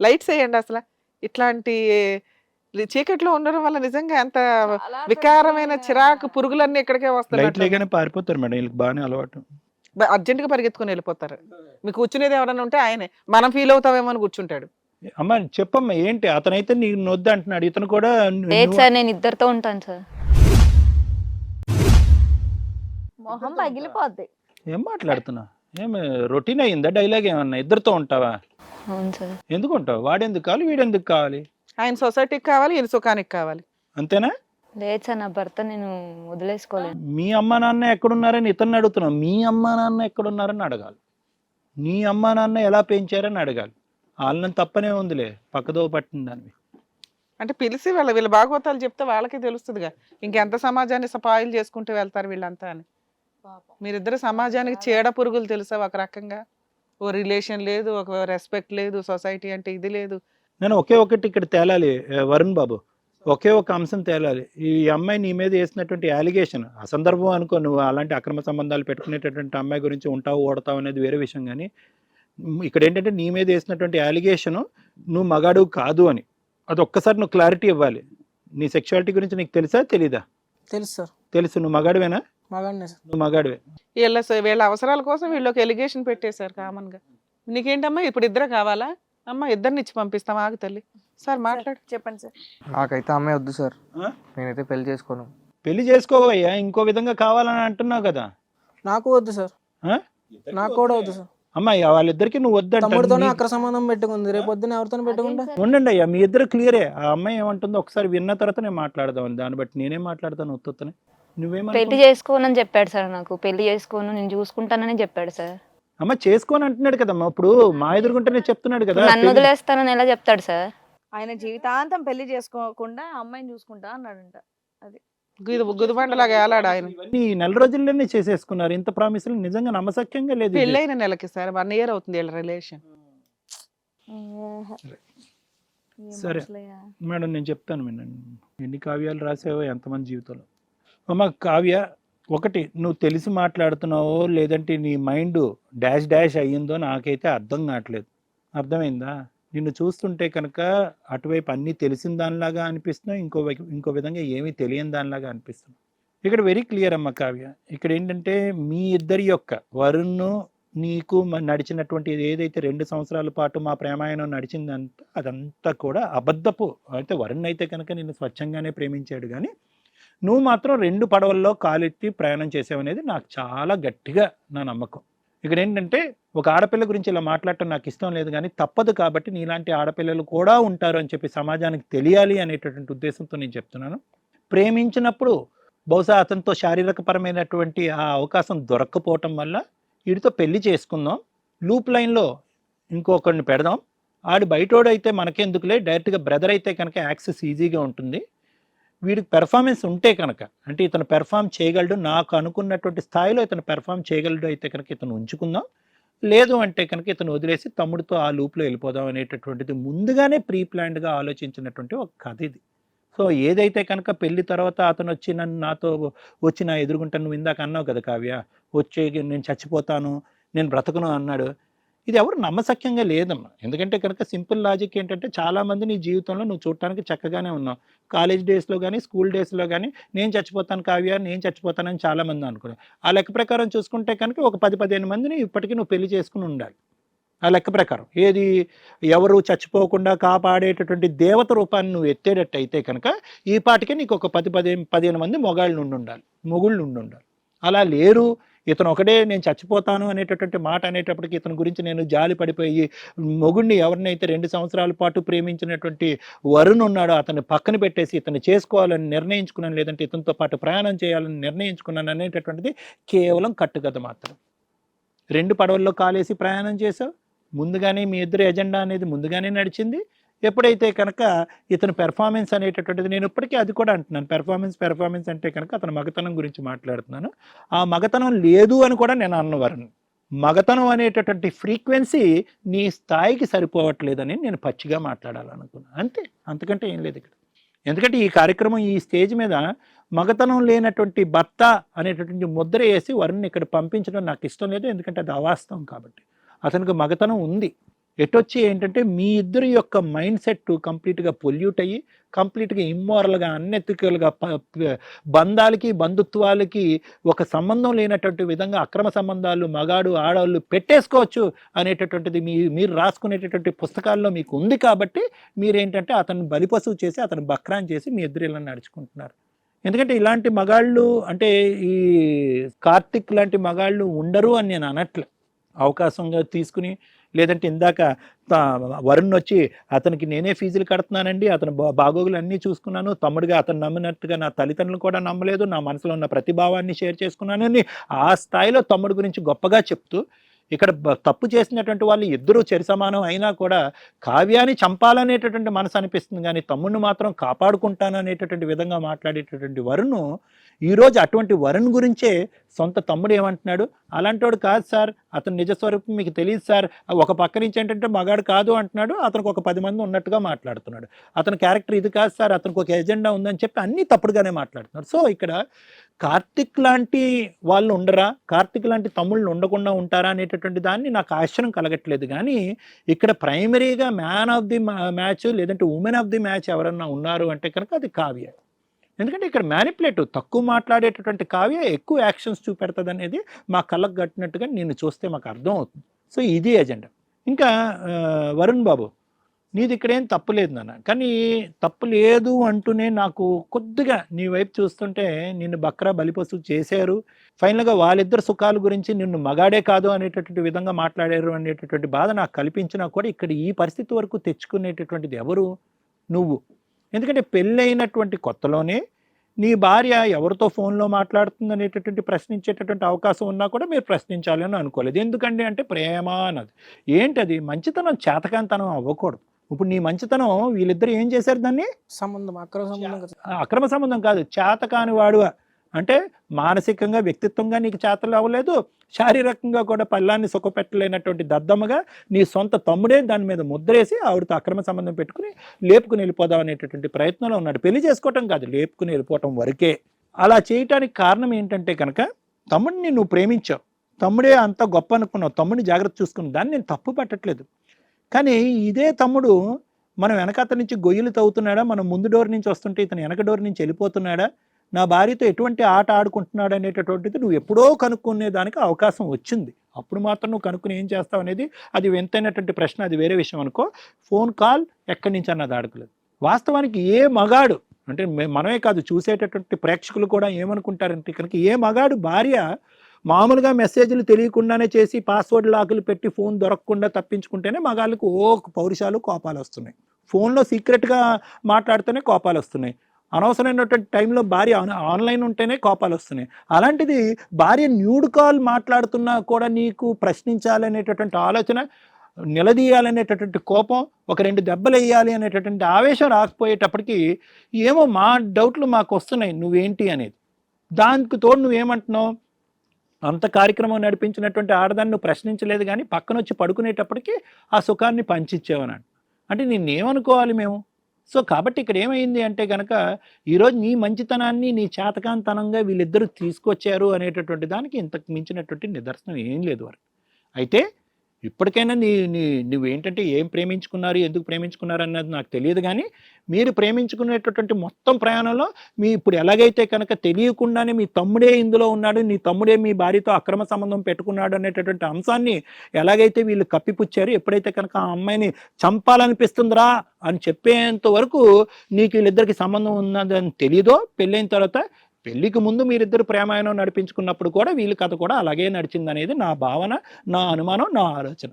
Lights వేయండి అసలు. ఇట్లాంటి చీకట్లో ఉండడం వల్ల నిజంగా ఎంత వికారమైన చిరాకు పురుగులన్నీ ఇక్కడికే లేగానే పారిపోతారు మేడం వీళ్ళకి బాగానే అలవాటు. అర్జెంట్గా పరిగెత్తుకుని వెళ్ళిపోతారు. మీకు కూర్చునేది ఎవరైనా ఉంటే ఆయనే. మనం ఫీల్ అవుతామేమో అని కూర్చుంటాడు. అమ్మ చెప్పమ్మా ఏంటి? అతనైతే నీకు నొద్దు అంటున్నాడు. ఇతను కూడా లేదు సార్ నేను ఇద్దరితో ఉంటాను సార్. మొహం పగిలిపోద్ది. ఏం మాట్లాడుతున్నా ఏమి రొటీన్ అయిందా డైలాగ్ ఏమన్నా? ఇద్దరితో ఉంటావా? అవును సార్. ఎందుకు ఉంటావు? వాడెందుకు కావాలి? వీడెందుకు కావాలి? ఆయన సొసైటీకి కావాలి ఈయన సుఖానికి కావాలి. అంతేనా? లేదు సార్ నా భర్త నేను వదిలేసుకోలేను మీ అమ్మ నాన్న ఎక్కడున్నారని ఇతన్ని అడుగుతున్నాం. మీ అమ్మ నాన్న ఎక్కడున్నారని అడగాలి. నీ అమ్మ నాన్న ఎలా పెంచారని అడగాలి. వాళ్ళని తప్పనే ఉందిలే. పక్కదో పట్టిన దాన్ని అంటే పిలిచి వాళ్ళ వీళ్ళ భాగవతాలు చెప్తే వాళ్ళకి తెలుస్తుందిగా. ఇంకెంత సమాజాన్ని సపాయిలు చేసుకుంటూ వెళ్తారు వీళ్ళంతా అని. మీరిద్దరు సమాజానికి చీడ పురుగులు తెలుసా ఒక రకంగా? ఓ రిలేషన్ లేదు ఒక రెస్పెక్ట్ లేదు సొసైటీ అంటే ఇది లేదు. నేను ఒకే ఒకటి ఇక్కడ తేలాలి వరుణ్ బాబు. ఒకే ఒక అంశం తేలాలి. ఈ అమ్మాయి నీ మీద వేసినటువంటి అలిగేషన్ అసందర్భం అనుకో నువ్వు అలాంటి అక్రమ సంబంధాలు పెట్టుకునేటటువంటి అమ్మాయి గురించి ఉంటావు ఓడతావు అనేది వేరే విషయం కానీ ఇక్కడ ఏంటంటే నీ మీద వేసినటువంటి అలిగేషన్ నువ్వు మగాడు కాదు అని. అది ఒక్కసారి నువ్వు క్లారిటీ ఇవ్వాలి. నీ సెక్షువాలిటీ గురించి నీకు తెలుసా తెలీదా? తెలుసు సార్. తెలుసు. నువ్వు మగాడివేనా? మగాడినే సార్. నువ్వు మగాడివే. వీళ్ళ వీళ్ళ అవసరాల కోసం వీళ్ళకి ఎలిగేషన్ పెట్టేశారు కామన్గా. నీకేంటమ్మా ఇప్పుడు ఇద్దరు కావాలా? అమ్మ ఇద్దరిని ఇచ్చి పంపిస్తాం ఆగు తల్లి. సార్ మాట్లాడు. చెప్పండి సార్. నాకైతే అమ్మాయి వద్దు సార్. ఆ? నేనైతే పెళ్ళి చేసుకోను. పెళ్ళి చేసుకోవయ్యా ఇంకో విధంగా కావాలని అంటున్నావు కదా. నాకు వద్దు సార్. ఆ? నాకు కూడా వద్దు సార్. అమ్మాయి వాళ్ళిద్దరికి నువ్వు తమ్ముడితోనే వద్దంటే అక్ర సంబంధం పెట్టుకుంది. రేపు పొద్దున ఎవరితో పెట్టుకుంటా? ఉండండి అయ్యా మీ ఇద్దరు క్లియరే ఆ అమ్మాయి ఏమంటుందో ఒకసారి విన్న తర్వాత నేను మాట్లాడదాం. దాన్ని బట్టి నేనేం మాట్లాడతాను ఉత్తనే పెళ్ళి నువ్వేమన్నా చేసుకోనని చెప్పాడు సార్ నాకు. పెళ్ళి చేసుకోను నేను చూసుకుంటానని చెప్పాడు సార్. అమ్మ చేసుకోని అంటున్నాడు కదమ్మా. ఇప్పుడు మా ఎదురుకుంటేనే చెప్తున్నాడు కదా నన్ను పెళ్ళి- వదిలేస్తానని ఎలా చెప్తాడు సార్? ఆయన జీవితాంతం పెళ్ళి చేసుకోకుండా అమ్మాయిని చూసుకుంటా అన్నాడంట. గుది గుదిబండలాగా ఏలాడు ఆయన? ఇవన్నీ నెల రోజుల్లోనే చేసేసుకున్నారు. ఇంత ప్రామిసులు నిజంగా నమ్మసక్యంగా లేదు ఇది. పెళ్ళైన నెలకి సార్ వన్ ఇయర్ అవుతుంది వీళ్ళ రిలేషన్. ఏం సరే. మనుషులయ్యా. మేడం నేను చెప్తాను వినండి. ఎన్ని కావ్యాలు రాసావో ఎంతమంది జీవితంలో? అమ్మ కావ్య ఒకటి నువ్వు తెలిసి మాట్లాడుతున్నావో లేదంటే నీ మైండ్ డాష్ డాష్ అయ్యిందో నాకైతే అర్థం కావట్లేదు. అర్థమైందా? నిన్ను చూస్తుంటే కనుక అటువైపు అన్నీ తెలిసిన దానిలాగా అనిపిస్తున్నావు ఇంకో ఇంకో విధంగా ఏమీ తెలియని దానిలాగా అనిపిస్తుంది ఇక్కడ వెరీ క్లియర్ అమ్మ కావ్య. ఇక్కడ ఏంటంటే మీ ఇద్దరి యొక్క వరుణ్ను నీకు నడిచినటువంటి ఏదైతే రెండు సంవత్సరాల పాటు మా ప్రేమాయణం నడిచిందంతా అదంతా కూడా అబద్ధపు. అయితే వరుణ్ అయితే కనుక నిన్ను స్వచ్ఛంగానే ప్రేమించాడు కానీ నువ్వు మాత్రం రెండు పడవల్లో కాలెత్తి ప్రయాణం చేసావనేది నాకు చాలా గట్టిగా నా నమ్మకం. ఇక్కడ ఏంటంటే ఒక ఆడపిల్ల గురించి ఇలా మాట్లాడటం నాకు ఇష్టం లేదు కానీ తప్పదు కాబట్టి నీలాంటి ఆడపిల్లలు కూడా ఉంటారు అని చెప్పి సమాజానికి తెలియాలి అనేటటువంటి ఉద్దేశంతో నేను చెప్తున్నాను. ప్రేమించినప్పుడు బహుశా అతనితో శారీరకపరమైనటువంటి ఆ అవకాశం దొరక్కపోవటం వల్ల వీడితో పెళ్ళి చేసుకుందాం లూప్ లైన్లో ఇంకొకరిని పెడదాం. ఆడు బయటోడైతే మనకెందుకులే డైరెక్ట్గా బ్రదర్ అయితే కనుక యాక్సెస్ ఈజీగా ఉంటుంది. వీడికి పెర్ఫార్మెన్స్ ఉంటే కనుక అంటే ఇతను పెర్ఫామ్ చేయగలడు నాకు అనుకున్నటువంటి స్థాయిలో ఇతను పెర్ఫామ్ చేయగలడు అయితే కనుక ఇతను ఉంచుకుందాం. లేదు అంటే కనుక ఇతను వదిలేసి తమ్ముడితో ఆ లూప్లో వెళ్ళిపోదాం అనేటటువంటిది ముందుగానే ప్రీ ప్లాన్డ్గా ఆలోచించినటువంటి ఒక కథ ఇది. సో ఏదైతే కనుక పెళ్ళి తర్వాత అతను వచ్చి నన్ను నాతో వచ్చి నా ఎదురుగుంటా నువ్వు ఇందాక అన్నావు కదా కావ్య వచ్చి నేను చచ్చిపోతాను నేను బ్రతకను అన్నాడు ఇది ఎవరు నమ్మసక్యంగా లేదమ్మా. ఎందుకంటే కనుక సింపుల్ లాజిక్ ఏంటంటే చాలామంది నీ జీవితంలో నువ్వు చూడటానికి చక్కగానే ఉన్నావు. కాలేజ్ డేస్లో కానీ స్కూల్ డేస్లో కానీ నేను చచ్చిపోతాను కావ్య నేను చచ్చిపోతానని చాలామంది అనుకున్నావు ఆ లెక్క ప్రకారం చూసుకుంటే కనుక ఒక పది పదిహేను మందిని ఇప్పటికీ నువ్వు పెళ్ళి చేసుకుని ఉండాలి. ఆ లెక్క ప్రకారం. ఏది ఎవరు చచ్చిపోకుండా కాపాడేటటువంటి దేవత రూపాన్ని నువ్వు ఎత్తేటట్టు అయితే కనుక ఈ పాటికే నీకు ఒక పది పదిహేను పదిహేను మంది మొగాళ్ళు ఉండి ఉండాలి మొగుళ్ళు ఉండి ఉండాలి అలా లేరు. ఇతను ఒకడే నేను చచ్చిపోతాను అనేటటువంటి మాట అనేటప్పటికి ఇతని గురించి నేను జాలి పడిపోయి మొగుడిని ఎవరినైతే రెండు సంవత్సరాల పాటు ప్రేమించినటువంటి వరుణ్ ఉన్నాడో అతన్ని పక్కన పెట్టేసి ఇతను చేసుకోవాలని నిర్ణయించుకున్నాను లేదంటే ఇతనితో పాటు ప్రయాణం చేయాలని నిర్ణయించుకున్నాను అనేటటువంటిది కేవలం కట్టుకథ మాత్రం. రెండు పడవల్లో కాలేసి ప్రయాణం చేసావు ముందుగానే మీ ఇద్దరు ఎజెండా అనేది ముందుగానే నడిచింది ఎప్పుడైతే కనుక ఇతను పెర్ఫార్మెన్స్ అనేటటువంటిది నేను ఇప్పటికీ అది కూడా అంటున్నాను. పెర్ఫార్మెన్స్ పెర్ఫార్మెన్స్ అంటే కనుక అతను మగతనం గురించి మాట్లాడుతున్నాను. ఆ మగతనం లేదు అని కూడా నేను అన్నవారు మగతనం అనేటటువంటి ఫ్రీక్వెన్సీ నీ స్థాయికి సరిపోవట్లేదని నేను పచ్చిగా మాట్లాడాలనుకున్నాను. అంతే. అంతకంటే ఏం లేదు ఇక్కడ. ఎందుకంటే ఈ కార్యక్రమం ఈ స్టేజ్ మీద మగతనం లేనటువంటి భర్త అనేటటువంటి ముద్ర వేసి వరుణ్ని ఇక్కడ పంపించడం నాకు ఇష్టం లేదు. ఎందుకంటే అది అవాస్తవం కాబట్టి. అతనికి మగతనం ఉంది. ఎటొచ్చి ఏంటంటే మీ ఇద్దరి యొక్క మైండ్ సెట్ కంప్లీట్గా పొల్యూట్ అయ్యి కంప్లీట్గా ఇమ్మోరల్గా అన్ఎథికల్గా బంధాలకి బంధుత్వాలకి ఒక సంబంధం లేనటువంటి విధంగా అక్రమ సంబంధాలు మగాడు ఆడవాళ్ళు పెట్టేసుకోవచ్చు అనేటటువంటిది మీ మీరు రాసుకునేటటువంటి పుస్తకాల్లో మీకు ఉంది కాబట్టి మీరేంటంటే అతను బలిపశువు చేసి అతను బక్రాన్ చేసి మీ ఇద్దరు ఇలా నడుచుకుంటున్నారు. ఎందుకంటే ఇలాంటి మగాళ్ళు అంటే ఈ కార్తిక్ లాంటి మగాళ్ళు ఉండరు అని నేను అనట్లే. అవకాశంగా తీసుకుని లేదంటే ఇందాక వరుణ్ వచ్చి అతనికి నేనే ఫీజులు కడుతున్నానండి అతను బాగోగులు అన్నీ చూసుకున్నాను తమ్ముడిగా అతను నమ్మినట్టుగా నా తల్లిదండ్రులు కూడా నమ్మలేదు నా మనసులో ఉన్న ప్రతిభావాన్ని షేర్ చేసుకున్నానని ఆ స్థాయిలో తమ్ముడి గురించి గొప్పగా చెప్తూ ఇక్కడ తప్పు చేసినటువంటి వాళ్ళు ఇద్దరూ చరిసమానం అయినా కూడా కావ్యాన్ని చంపాలనేటటువంటి మనసు అనిపిస్తుంది. కానీ తమ్ముడిని మాత్రం కాపాడుకుంటాననేటటువంటి విధంగా మాట్లాడేటటువంటి వరుణ్ ఈరోజు అటువంటి వరుణ్ గురించే సొంత తమ్ముడు ఏమంటున్నాడు? అలాంటోడు కాదు సార్. అతను నిజ స్వరూపం మీకు తెలియదు సార్. ఒక పక్క నుంచి ఏంటంటే మగాడు కాదు అంటున్నాడు. అతనికి ఒక పది మంది ఉన్నట్టుగా మాట్లాడుతున్నాడు. అతని క్యారెక్టర్ ఇది కాదు సార్. అతనికి ఒక ఎజెండా ఉందని చెప్పి అన్నీ తప్పుడుగానే మాట్లాడుతున్నాడు సో ఇక్కడ కార్తిక్ లాంటి వాళ్ళు ఉండరా? కార్తిక్ లాంటి తమ్ముళ్ళు ఉండకుండా ఉంటారా అనేటటువంటి దాన్ని నాకు ఆశ్చర్యం కలగట్లేదు. కానీ ఇక్కడ ప్రైమరీగా మ్యాన్ ఆఫ్ ది మ్యాచ్ లేదంటే ఉమెన్ ఆఫ్ ది మ్యాచ్ ఎవరన్నా ఉన్నారు అంటే కనుక అది కావ్య. ఎందుకంటే ఇక్కడ మ్యానిపులేటివ్ తక్కువ మాట్లాడేటటువంటి కావ్య ఎక్కువ యాక్షన్స్ చూపెడుతుంది అనేది మా కళ్ళకు కట్టినట్టుగా నిన్ను చూస్తే మాకు అర్థం అవుతుంది. సో ఇది ఎజెండా ఇంకా వరుణ్ బాబు నీది ఇక్కడ ఏం తప్పు లేదు నాన్న. కానీ తప్పు లేదు అంటూనే నాకు కొద్దిగా నీ వైపు చూస్తుంటే నిన్ను బక్రా బలిపశువు చేశారు. ఫైనల్గా వాళ్ళిద్దరు సుఖాల గురించి నిన్ను మగాడే కాదు అనేటటువంటి విధంగా మాట్లాడారు అనేటటువంటి బాధ నాకు కల్పించినా కూడా ఇక్కడ ఈ పరిస్థితి వరకు తెచ్చుకునేటటువంటిది ఎవరు? నువ్వు. ఎందుకంటే పెళ్ళైనటువంటి కొత్తలోనే నీ భార్య ఎవరితో ఫోన్లో మాట్లాడుతుంది అనేటటువంటి ప్రశ్నించేటటువంటి అవకాశం ఉన్నా కూడా మీరు ప్రశ్నించాలి అని అనుకోలేదు. ఎందుకండి అంటే ప్రేమ అన్నది. ఏంటది? మంచితనం చేతకాంతనం అవ్వకూడదు. ఇప్పుడు నీ మంచితనం వీళ్ళిద్దరు ఏం చేశారు దాన్ని? సంబంధం అక్రమ సంబంధం అక్రమ సంబంధం కాదు. చేతకాని వాడు అంటే మానసికంగా వ్యక్తిత్వంగా నీకు చేతలు అవ్వలేదు శారీరకంగా కూడా పల్లాన్ని సుఖపెట్టలేనటువంటి దద్దమ్మగా నీ సొంత తమ్ముడే దాని మీద ముద్రేసి ఆవిడతో అక్రమ సంబంధం పెట్టుకుని లేపుకుని వెళ్ళిపోదాం అనేటటువంటి ప్రయత్నంలో ఉన్నాడు. పెళ్ళి చేసుకోవటం కాదు లేపుకుని వెళ్ళిపోవటం వరకే. అలా చేయటానికి కారణం ఏంటంటే కనుక తమ్ముడిని నువ్వు ప్రేమించావు. తమ్ముడే అంత గొప్ప అనుకున్నావు. తమ్ముడిని జాగ్రత్త చూసుకున్నావు. దాన్ని నేను తప్పు పట్టట్లేదు. కానీ ఇదే తమ్ముడు మనం వెనకత నుంచి గొయ్యలు తవ్వుతున్నాడా? మనం ముందు డోర్ నుంచి వస్తుంటే ఇతను వెనక డోర్ నుంచి వెళ్ళిపోతున్నాడా? నా భార్యతో ఎటువంటి ఆట ఆడుకుంటున్నాడు అనేటటువంటిది నువ్వు ఎప్పుడో కనుక్కునే దానికి అవకాశం వచ్చింది. అప్పుడు మాత్రం నువ్వు కనుక్కుని ఏం చేస్తావు అనేది అది వింతైనటువంటి ప్రశ్న అది వేరే విషయం అనుకో. ఫోన్ కాల్ ఎక్కడి నుంచి అన్నది అడగలేదు. వాస్తవానికి ఏ మగాడు అంటే మే- మనమే కాదు చూసేటటువంటి ప్రేక్షకులు కూడా ఏమనుకుంటారంటే కనుక ఏ మగాడు భార్య మామూలుగా మెసేజ్లు తెలియకుండానే చేసి పాస్వర్డ్ లాకులు పెట్టి ఫోన్ దొరకకుండా తప్పించుకుంటేనే మగాళ్ళకు ఓ పౌరుషాలు కోపాలు వస్తున్నాయి. ఫోన్లో సీక్రెట్గా మాట్లాడితేనే కోపాలు వస్తున్నాయి. అనవసరమైనటువంటి టైంలో భార్య ఆన్- ఆన్లైన్ ఉంటేనే కోపాలు వస్తున్నాయి. అలాంటిది భార్య న్యూడ్ కాల్ మాట్లాడుతున్నా కూడా నీకు ప్రశ్నించాలనేటటువంటి ఆలోచన నిలదీయాలనేటటువంటి కోపం ఒక రెండు దెబ్బలు వేయాలి అనేటటువంటి ఆవేశం రాకపోయేటప్పటికి ఏమో మా డౌట్లు మాకు వస్తున్నాయి నువ్వేంటి అనేది. దానికి తోడు నువ్వేమంటున్నావు? అంత కార్యక్రమం నడిపించినటువంటి ఆడదాన్ని నువ్వు ప్రశ్నించలేదు కానీ పక్కన వచ్చి పడుకునేటప్పటికి ఆ సుఖాన్ని పంచిచ్చావన్నాడు అంటే నేనేమనుకోవాలి మేము? సో కాబట్టి ఇక్కడ ఏమైంది అంటే కనుక ఈరోజు నీ మంచితనాన్ని నీ చేతకాంతనంగా వీళ్ళిద్దరూ తీసుకొచ్చారు అనేటటువంటి దానికి ఇంతకు మించినటువంటి నిదర్శనం ఏం లేదు వారు అయితే ఇప్పటికైనా నీ నీ నువ్వేంటంటే ఏం ప్రేమించుకున్నారు ఎందుకు ప్రేమించుకున్నారు అన్నది నాకు తెలియదు కానీ మీరు ప్రేమించుకునేటటువంటి మొత్తం ప్రయాణంలో మీ ఇప్పుడు ఎలాగైతే కనుక తెలియకుండానే మీ తమ్ముడే ఇందులో ఉన్నాడు నీ తమ్ముడే మీ భార్యతో అక్రమ సంబంధం పెట్టుకున్నాడు అనేటటువంటి అంశాన్ని ఎలాగైతే వీళ్ళు కప్పిపుచ్చారు ఎప్పుడైతే కనుక ఆ అమ్మాయిని చంపాలనిపిస్తుందిరా అని చెప్పేంత వరకు నీకు వీళ్ళిద్దరికి సంబంధం ఉన్నదని తెలియదో పెళ్ళైన తర్వాత పెళ్ళికి ముందు మీరిద్దరు ప్రేమాయణం నడిపించుకున్నప్పుడు కూడా వీళ్ళ కథ కూడా అలాగే నడిచిందనేది నా భావన నా అనుమానం నా ఆలోచన.